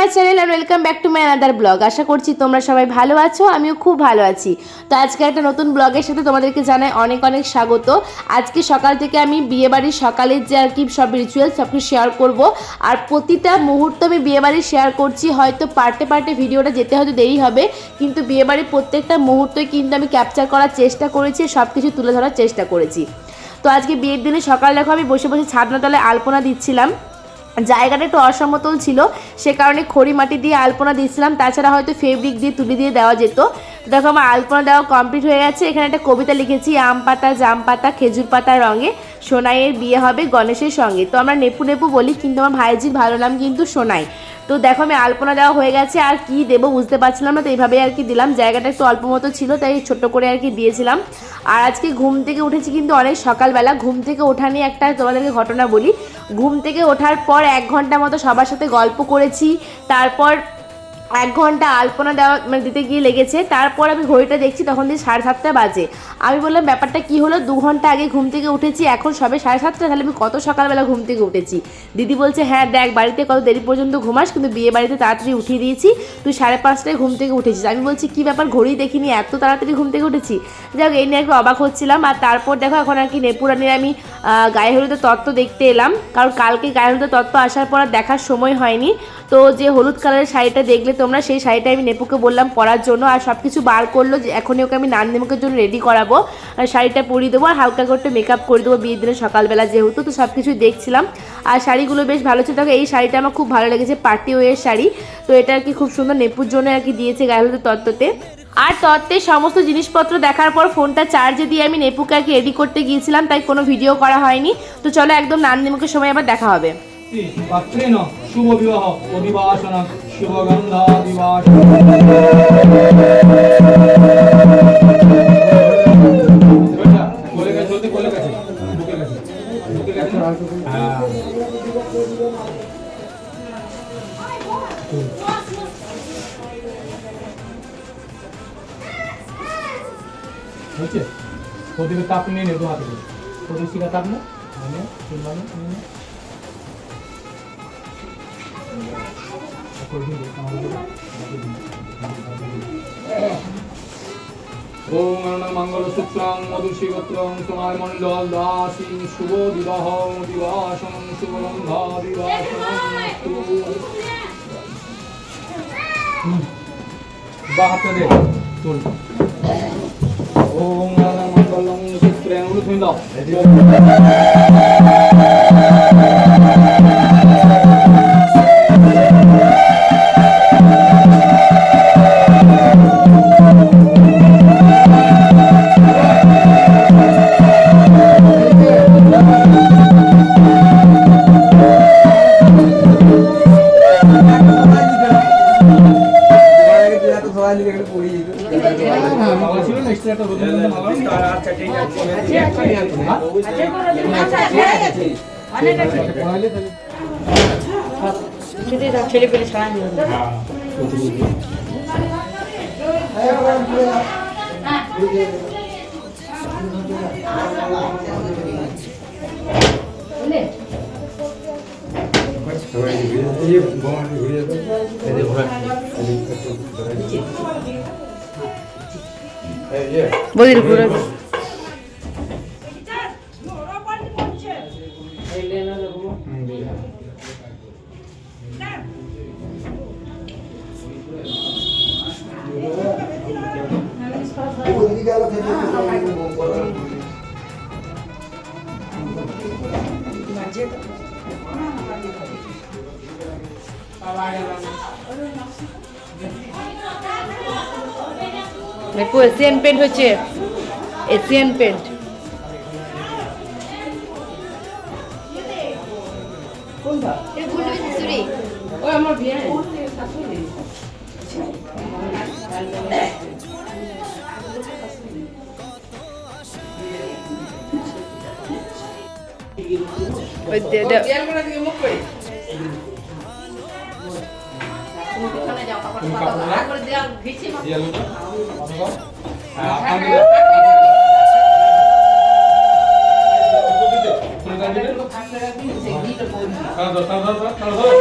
My channel and welcome back to my another blog আশা করছি তোমরা সবাই ভালো আছো, আমিও খুব ভালো আছি। তো আজকে একটা নতুন ব্লগের সাথে তোমাদেরকে জানাই অনেক অনেক স্বাগত। আজকে সকাল থেকে আমি বিয়েবাড়ির সকালের যে আর কি সব রিচুয়াল সব কিছু শেয়ার করব। আর প্রতিটা মুহূর্ত আমি বিয়েবাড়ি শেয়ার করছি, হয়তো পার্টে পার্টে ভিডিওটা যেতে হয়তো দেরি হবে, কিন্তু বিয়েবাড়ির প্রত্যেকটা মুহূর্তই কিন্তু আমি ক্যাপচার করার চেষ্টা করেছি সব কিছু তুলে ধরার চেষ্টা করেছি। তো আজকে বিয়ের দিনে সকাল দেখো আমি বসে বসে ছাদনা তলায় আলপনা দিচ্ছিলাম। জায়গাটা একটু অসমতল ছিল, সে কারণে খড়ি মাটি দিয়ে আলপনা দিয়েছিলাম, তাছাড়া হয়তো ফেব্রিক দিয়ে তুলি দিয়ে দেওয়া যেত। দেখো আমার আলপনা দেওয়া কমপ্লিট হয়ে গেছে, এখানে একটা কবিতা লিখেছি, আম পাতা, জাম পাতা, খেজুর পাতা রঙে, সোনাইয়ের বিয়ে হবে গণেশের সঙ্গে। তো আমরা নেপু নেপু বলি, কিন্তু আমার ভাইজির ভালো নাম কিন্তু সোনাই। তো দেখো আমি আলপনা দেওয়া হয়ে গেছে, আর কি দেবো বুঝতে পারছিলাম না, তো এইভাবে আর কি দিলাম, জায়গাটা একটু অল্প মতো ছিল, তাই ছোট করে আর কি দিয়েছিলাম। আর আজকে ঘুম থেকে উঠেছি কিন্তু অনেক সকালবেলা, ঘুম থেকে ওঠা নিয়ে একটা তোমাদেরকে ঘটনা বলি ঘুম থেকে ওঠার পর এক ঘণ্টা মতো সবার সাথে গল্প করেছি তারপর এক ঘণ্টা আলপনা দেওয়া মানে দিতে গিয়ে লেগেছে। তারপর আমি ঘড়িটা দেখছি তখন দিয়ে সাড়ে সাতটা বাজে। আমি বললাম, ব্যাপারটা কি হলো? দু ঘণ্টা আগে ঘুম থেকে উঠেছি, এখন সবে সাড়ে সাতটা, তাহলে আমি কত সকালবেলা ঘুম থেকে উঠেছি? দিদি বলছে হ্যাঁ দেখ, বাড়িতে কত দেরি পর্যন্ত ঘুমাস, কিন্তু বিয়ে বাড়িতে তাড়াতাড়ি উঠিয়ে দিয়েছি। তুই সাড়ে পাঁচটায় ঘুম থেকে উঠেছিস। আমি বলছি, কি ব্যাপার? ঘড়ি দেখিনি, এত তাড়াতাড়ি ঘুম থেকে উঠেছি? যাক, এই নিয়ে একটু অবাক হচ্ছিলাম। আর তারপর দেখো, এখন আর কি নেপুরানির আমি গায়ে হলুদের তত্ত্ব দেখতে এলাম। কারণ কালকে গায়ে হলুদের তত্ত্ব আসার পর দেখার সময় হয়নি। তো যে হলুদ কালারের শাড়িটা দেখলে তোমরা, সেই শাড়িটা আমি নেপুকে বললাম পরার জন্য। আর সব কিছু বার করল যে এখনই ওকে আমি নান নেমুকের জন্য রেডি করাবো। আর শাড়িটা পরিয়ে দেবো আর হালকা করে মেকআপ করে দেবো বিয়ের দিনে সকালবেলা যেহেতু, তো সব কিছুই দেখছিলাম। আর শাড়িগুলো বেশ ভালো ছিল। দেখো, এই শাড়িটা আমার খুব ভালো লেগেছে, পার্টি ওয়ের শাড়ি। তো এটা আর কি খুব সুন্দর নেপুর জন্য আর কি দিয়েছে গায়ে হলুদের তত্ত্বতে। আর তত্ত্বের সমস্ত জিনিসপত্র দেখার পর ফোনটা চার্জে দিয়ে আমি নেপুকে আর কি রেডি করতে গিয়েছিলাম, তাই কোনো ভিডিও করা হয়নি। তো চলো একদম নান নেমুকের সময় আবার দেখা হবে। পাত্রেণ শুভ বিবাহ অধিবাসন শুভগন্ধা দিবাস কোলে গেছে কোলে গেছে। ঢুকে গেছে ঢুকে গেছে। হ্যাঁ। প্রদীপের তাপ নিয়ে নে হাতে প্রদীপ শিখা তাপ না। মানে ওম মঙ্গল শুক্লাং মধুষী গোত্রং সোনায় মণ্ডল দাসী শুভ বিবাহ দিবাসন শুভ গন্ধা বাহাতে দে তোল ওম মঙ্গলং শুক্লাং উলু তুমি দাও ভালো ছিল নেক্সট ঘুরে ছেলে পেলে ছাড়া নিয়ে বলির ঘুরে দেখো এশিয়ান পেন্ট হচ্ছে এশিয়ান পেন্ট ওই আমার বিয়ে ওই দে- দে- তুমি কাপড় না দিয়ে ধরো ধরো ধরো ধরো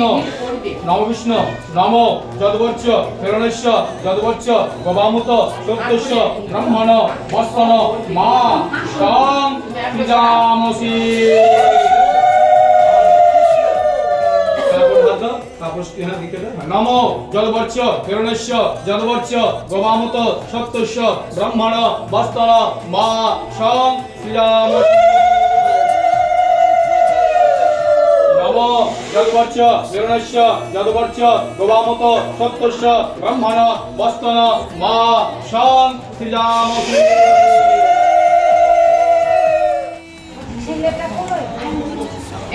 বিষ্ণু, নম বিষ্ণু, নম যদবর্চ হিরণেশ্ব যদবর্চ গবামুত সত্যস্য ব্রহ্মণ বস্তন মা, সং পিজামসি নম জলবর্ষ হিরণেশ্ব জলবর্ষ গবামুত সত্যস্য ব্রহ্মণ মা, সং শ্রীরামসি নম যদবর্ষ হিরণস্য যদবর্ষ গোবামত সত্যস্য ব্রহ্মণ বস্তন মা সং শ্রীরামসি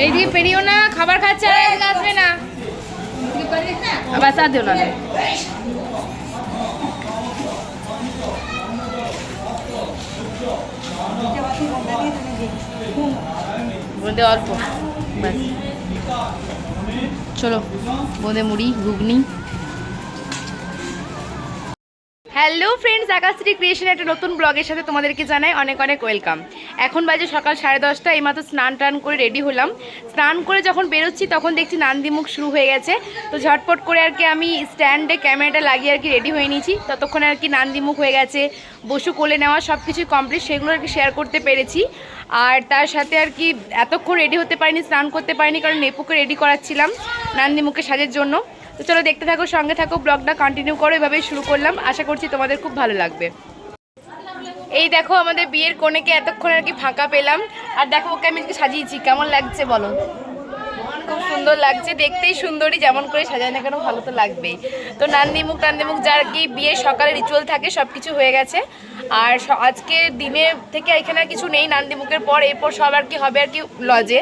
এই দিয়ে পেরিও না খাবার খাচ্ছে আর আসবে না। বাস আর দিও না। বোঁদে অল্প ব্যাস। চলো বোঁদে মুড়ি, ঘুগনি। হ্যালো ফ্রেন্ডস আকাশশ্রী ক্রিয়েশন একটা নতুন ব্লগের সাথে তোমাদেরকে জানাই অনেক অনেক ওয়েলকাম এখন বাজে সকাল সাড়ে দশটা, এইমাত্র স্নান টান করে রেডি হলাম। স্নান করে যখন বেরোচ্ছি, তখন দেখছি নান্দিমুখ শুরু হয়ে গেছে। তো ঝটপট করে আর কি আমি স্ট্যান্ডে ক্যামেরাটা লাগিয়ে আর কি রেডি হয়ে নিয়েছি। ততক্ষণে আর কি নান্দিমুখ হয়ে গেছে, বসু কোলে নেওয়া সব কিছুই কমপ্লিট সেগুলো আর কি শেয়ার করতে পেরেছি। আর তার সাথে আর কি এতক্ষণ রেডি হতে পারিনি, স্নান করতে পারিনি, কারণ নেপুকে রেডি করাচ্ছিলাম নান্দিমুখে সাজের জন্য। তো চলো দেখতে থাকো, সঙ্গে থাকো ব্লগটা কন্টিনিউ করো, এভাবেই শুরু করলাম। আশা করছি তোমাদের খুব ভালো লাগবে। এই দেখো আমাদের বিয়ের কনেকে এতক্ষণ আর কি ফাঁকা পেলাম। আর দেখো ওকে আমি সাজিয়েছি, কেমন লাগছে বলো? সুন্দর লাগছে, দেখতেই সুন্দরী, যেমন করে সাজায় না কেন ভালো তো লাগবেই। তো নান্দিমুখ টান্দিমুখ যার কি বিয়ের সকালে রিচুয়াল থাকে সব কিছু হয়ে গেছে। আর আজকে দিনে থেকে এখানে আর কিছু নেই নান্দিমুখের পর, এরপর সব আর কি হবে আর কি লজে।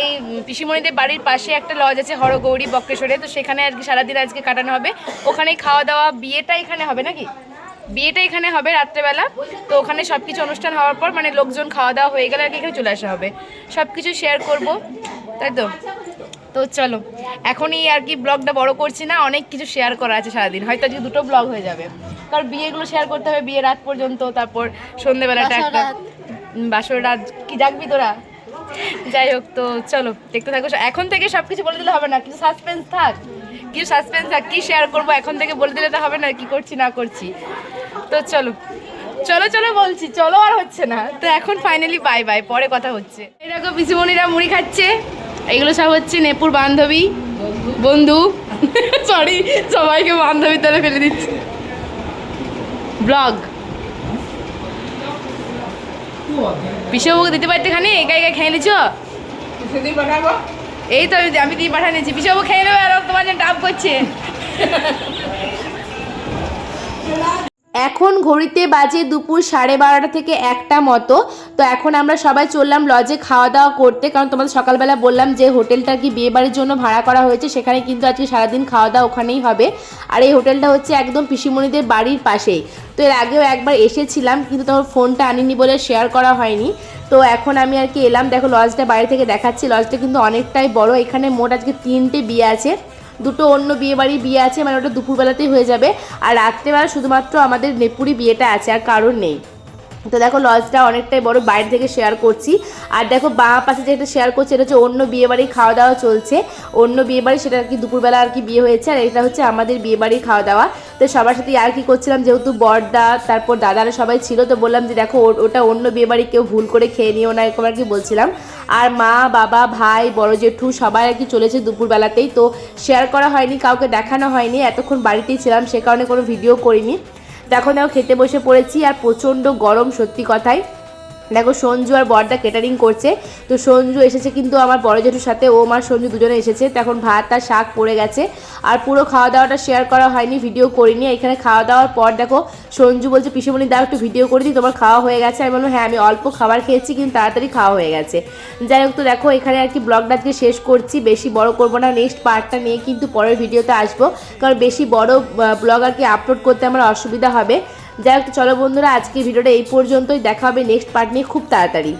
এই পিসিমণিদের বাড়ির পাশে একটা লজ আছে হরগৌরী বক্রেশ্বরে, তো সেখানে আর কি সারাদিন আজকে কাটানো হবে। ওখানেই খাওয়া দাওয়া, বিয়েটা এখানে হবে নাকি? বিয়েটা এখানে হবে রাত্রেবেলা। তো ওখানে সব কিছু অনুষ্ঠান হওয়ার পর মানে লোকজন খাওয়া দাওয়া হয়ে গেলে আর কি এখানে চলে আসা হবে। সব কিছু শেয়ার করব, তাই তো? তো চলো এখনই আর কি ব্লগটা বড় করছি না অনেক কিছু শেয়ার করা আছে সারাদিন। হয়তো আজকে দুটো ব্লগ হয়ে যাবে। কারণ বিয়েগুলো শেয়ার করতে হবে বিয়ে রাত পর্যন্ত তারপর সন্ধেবেলাটা একটা বাসর রাত। কি জাগবি তোরা? যাই হোক তো চলো দেখতে থাকো। এখন থেকে সব কিছু বলে দিলে হবে না কিছু সাসপেন্স থাক। কিছু সাসপেন্স থাক কি শেয়ার করব এখন থেকে বলে দিলে তো হবে না কি করছি না করছি। তো চলো চলো চলো বলছি চলো আর হচ্ছে না। তো এখন ফাইনালি বাই বাই পরে কথা হচ্ছে। এই দেখো পিসিমণিরা মুড়ি খাচ্ছে। এগুলো সব হচ্ছে নেপুর বান্ধবী, বন্ধু। সরি সবাইকে বান্ধবী তলে ফেলে দিচ্ছে। ব্লগ বিশ্বভোগ দিতে পারতে খানি? একা একা খেয়ে নিছ? এই তো আমি দিয়ে পাঠানিছি। বিশ্বভোগ খেয়ে নেবে আর তোমার জন্য ডাব করছে। এখন ঘড়িতে বাজে দুপুর সাড়ে বারোটা থেকে একটা মতো। তো এখন আমরা সবাই চললাম লজে খাওয়া দাওয়া করতে, কারণ তোমাদের সকালবেলা বললাম যে হোটেলটা কি বিয়ে বাড়ির জন্য ভাড়া করা হয়েছে, সেখানে কিন্তু আজকে সারাদিন খাওয়া দাওয়া ওখানেই হবে। আর এই হোটেলটা হচ্ছে একদম পিসিমণিদের বাড়ির পাশেই। তো এর আগেও একবার এসেছিলাম, কিন্তু তখন ফোনটা আনিনি বলে শেয়ার করা হয়নি। তো এখন আমি আর কি এলাম, দেখো লজটা বাইরে থেকে দেখাচ্ছি। লজটা কিন্তু অনেকটাই বড়, এখানে মোট আজকে তিনটে বিয়ে আছে। দুটো অন্য বিয়ে বাড়ির বিয়ে আছে মানে ওটা দুপুরবেলাতেই হয়ে যাবে। আর রাত্রেবেলা শুধুমাত্র আমাদের নেপুরি বিয়েটা আছে, আর কারোর নেই। তো দেখো, লজটা অনেকটাই বড়, বাইরে থেকে শেয়ার করছি। আর দেখো, বাঁ পাশে যেটা শেয়ার করছি, এটা হচ্ছে অন্য বিয়ে বাড়ির খাওয়া দাওয়া চলছে। অন্য বিয়ে বাড়ি সেটা আর কি দুপুরবেলা আর কি বিয়ে হয়েছে, আর এটা হচ্ছে আমাদের বিয়ে বাড়ির খাওয়া দাওয়া তো সবার সাথে আর কি করছিলাম, যেহেতু বরদা, তারপর দাদারা সবাই ছিল, তো বললাম যে দেখো ওটা অন্য বিয়ে বাড়ি কেউ ভুল করে খেয়ে নিও না, এরকম আর কি বলছিলাম। আর মা, বাবা, ভাই, বড় জেঠু সবাই আর কি চলেছে দুপুরবেলাতেই, তো শেয়ার করা হয়নি, কাউকে দেখানো হয়নি, এতক্ষণ বাড়িতেই ছিলাম, সে কারণে কোনো ভিডিও করিনি। দেখো দেখো খেতে বসে পড়েছি আর প্রচণ্ড গরম সত্যি কথাই। দেখো সঞ্জু আর বরদা কেটারিং করছে। তো সঞ্জু এসেছে কিন্তু আমার বড় জেঠুর সাথে, ও আমার সঞ্জু দুজনে এসেছে। তো এখন ভাত আর শাক পড়ে গেছে। আর পুরো খাওয়া দাওয়াটা শেয়ার করা হয়নি ভিডিও করিনি। এখানে খাওয়া দাওয়ার পর দেখো সঞ্জু বলছে, পিসিমণি, দাও একটু ভিডিও করে দিই, তোমার খাওয়া হয়ে গেছে। আমি বললাম হ্যাঁ আমি অল্প খাবার খেয়েছি, কিন্তু তাড়াতাড়ি খাওয়া হয়ে গেছে। যাই হোক, তো দেখো এখানে আর কি ব্লগটা আজকে শেষ করছি। বেশি বড় করব না নেক্সট পার্টটা নিয়ে কিন্তু পরের ভিডিওতে আসব। কারণ বেশি বড় ব্লগ আর কি আপলোড করতে আমার অসুবিধা হবে। যাই হোক চলো বন্ধুরা আজকে ভিডিওটা এই পর্যন্তই। দেখা হবে নেক্সট পার্ট নিয়ে খুব তাড়াতাড়ি।